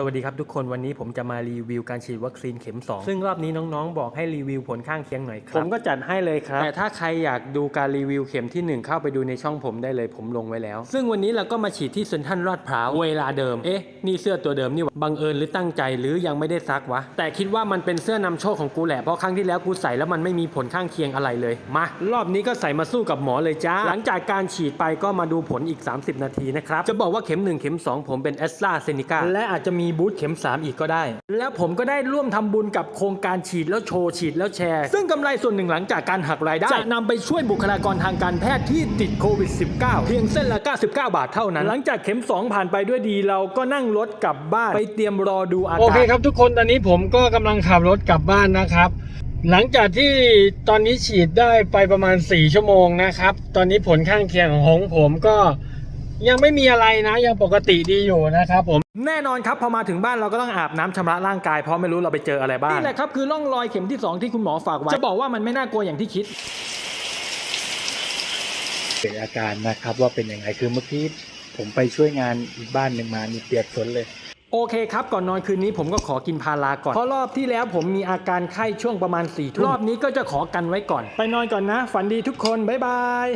สวัสดีครับทุกคนวันนี้ผมจะมารีวิวการฉีดวัคซีนเข็ม 2 ซึ่งรอบนี้น้องๆ บอกให้รีวิวผลข้างเคียงหน่อยครับ ผมก็จัดให้เลยครับ แต่ถ้าใครอยากดูการรีวิวเข็มที่ 1 เข้าไปดูในช่องผมได้เลยผมลงไว้แล้ว ซึ่งวันนี้เราก็มาฉีดที่เซ็นทรัลลาดพร้าวเวลาเดิม เอ๊ะ นี่เสื้อตัวเดิมนี่หว่าบังเอิญหรือตั้งใจหรือยังไม่ได้ซักวะ แต่คิดว่ามันเป็นเสื้อนำโชคของกูแหละเพราะครั้งที่แล้วกูใส่แล้วมันไม่มีผลข้างเคียงอะไรเลยมารอบนี้ก็ใส่มาสู้กับหมอเลยจ้าหลังจากการฉีดไปก็มาดูผลอีก 30 นาทีนะครับจะบอกว่าเข็ม 1 เข็ม 2 ผมเป็นแอสตราเซเนกาและอาจจะมีีบูสต์เข็ม 3 อีกก็ได้ แล้วผมก็ได้ร่วมทำบุญกับโครงการฉีดแล้วโชว์ฉีดแล้วแชร์ ซึ่งกำไรส่วนหนึ่งหลังจากการหักรายได้ จะนำไปช่วยบุคลากรทางการแพทย์ที่ติดโควิด -19 เพียงเส้นละ 99 บาทเท่านั้น หลังจากเข็ม 2 ผ่านไปด้วยดีเราก็นั่งรถกลับบ้านไปเตรียมรอดูอาการโอเคครับทุกคนตอนนี้ผมก็กำลังขับรถกลับบ้านนะครับหลังจากที่ตอนนี้ฉีดได้ไปประมาณ 4 ชั่วโมงนะครับ ตอนนี้ผลข้างเคียงของผมก็ ยังไม่มีอะไรนะ ยังปกติดีอยู่นะครับผม แน่นอนครับพอมาถึงบ้านเราก็ต้องอาบน้ำชำระร่างกายเพราะไม่รู้เราไปเจออะไรบ้างนี่แหละครับคือร่องรอยเข็มที่ 2 ที่คุณหมอฝากไว้ จะบอกว่ามันไม่น่ากลัวอย่างที่คิด เป็นอาการนะครับว่าเป็นยังไงคือเมื่อกี้ผมไปช่วยงานอีกบ้านหนึ่งมานี่เปียกฝนเลยโอเคครับ ก่อนนอนคืนนี้ผมก็ขอกินพาราก่อน เพราะรอบที่แล้วผมมีอาการไข้ช่วงประมาณ4ี่ทุ่มรอบนี้ก็จะขอกันไว้ก่อน ไปนอนก่อนนะ ฝันดีทุกคน บ๊ายบาย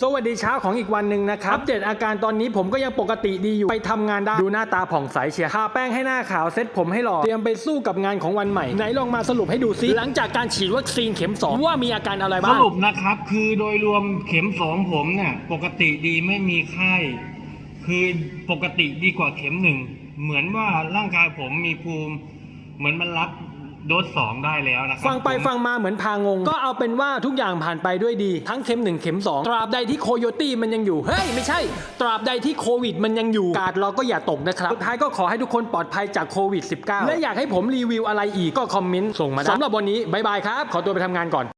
สวัสดีเช้าของอีกวันหนึ่งนะครับ อัปเดตอาการตอนนี้ผมก็ยังปกติดีอยู่ ไปทำงานได้ ดูหน้าตาผ่องใสเชียร์ทาแป้งให้หน้าขาวเซ็ตผมให้หล่อ เตรียมไปสู้กับงานของวันใหม่ ไหนลองมาสรุปให้ดูซิ หลังจากการฉีดวัคซีนเข็มสองว่ามีอาการอะไรบ้าง สรุปนะครับ คือโดยรวมเข็มสองผมเนี่ยปกติดีไม่มีไข้ คือปกติดีกว่าเข็มหนึ่ง เหมือนว่าร่างกายผมมีภูมิ เหมือนมันรับ โดสสองได้แล้วนะครับฟังไปผม ฟังมาเหมือนพางง ก็เอาเป็นว่าทุกอย่างผ่านไปด้วยดี ทั้งเข็ม1เข็ม2ตราบใดที่โคโยตี้มันยังอยู่ เฮ้ย ไม่ใช่ ตราบใดที่โควิดมันยังอยู่ กาดเราก็อย่าตกนะครับ สุดท้ายก็ขอให้ทุกคนปลอดภัยจากโควิด -19 และอยากให้ผมรีวิวอะไรอีกก็คอมเมนต์ส่งมาได้สำหรับวันนี้บายบายครับ ขอตัวไปทำงานก่อน